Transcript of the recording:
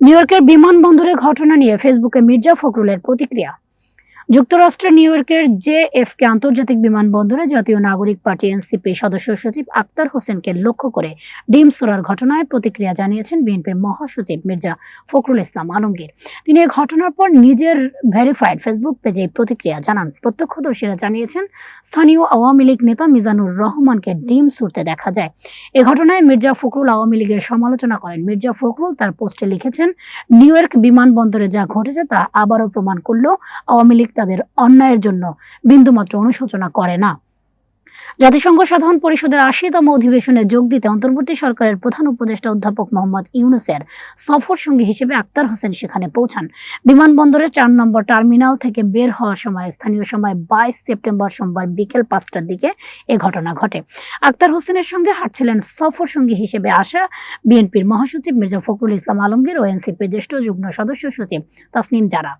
New ইয়র্কের বিমানবন্দরের ঘটনা নিয়ে ফেসবুকে মির্জা ফখরুলের প্রতিক্রিয়া। যুক্তরাষ্ট্রের নিউ ইয়র্কের জে কে আন্তর্জাতিক বিমানবন্দরে জাতীয় নাগরিক পার্টি এনসিপি সদস্য সচিব আক্তার হোসেনকে লক্ষ্য করে ডিম সোরার ঘটনায় প্রতিক্রিয়া জানিয়েছেন বিএনপির মহাসচিব মির্জা ফখরুল ইসলাম আলমগীর। তিনি এই ঘটনার পর নিজের ভেরিফাইড ফেসবুক পেজে প্রতিক্রিয়া জানান। প্রত্যক্ষদর্শীরা জানিয়েছেন, স্থানীয় আওয়ামী লীগ নেতা মিজানুর রহমানকে ডিম সুরতে দেখা যায়। এ ঘটনায় মির্জা ফখরুল আওয়ামী লীগের সমালোচনা করেন। মির্জা ফখরুল তার পোস্টে লিখেছেন, নিউ ইয়র্ক বিমানবন্দরে যা ঘটেছে তা আবারও প্রমাণ করল আওয়ামী লীগ তাদের অন্যায়ের জন্য বিন্দুমাত্র অনুশোচনা করে না। জাতিসংঘ সাধারণ পরিষদের আশিতম অধিবেশনে যোগ দিতে অন্তর্বর্তী সরকারের প্রধান উপদেষ্টা অধ্যাপক মোহাম্মদ ইউনুসের সফর সঙ্গী হিসেবে আক্তার হোসেন সেখানে পৌঁছান। বিমানবন্দরের চার নম্বর টার্মিনাল থেকে বের হওয়ার সময়, স্থানীয় সময় বাইশ সেপ্টেম্বর সোমবার বিকেল পাঁচটার দিকে এ ঘটনা ঘটে। আক্তার হোসেনের সঙ্গে হাঁটছিলেন সফর সঙ্গী হিসেবে আসা বিএনপির মহাসচিব মির্জা ফখরুল ইসলাম আলমগীর ও এনসিপির জ্যেষ্ঠ যুগ্ম সদস্য সচিব তাসনিম জারা।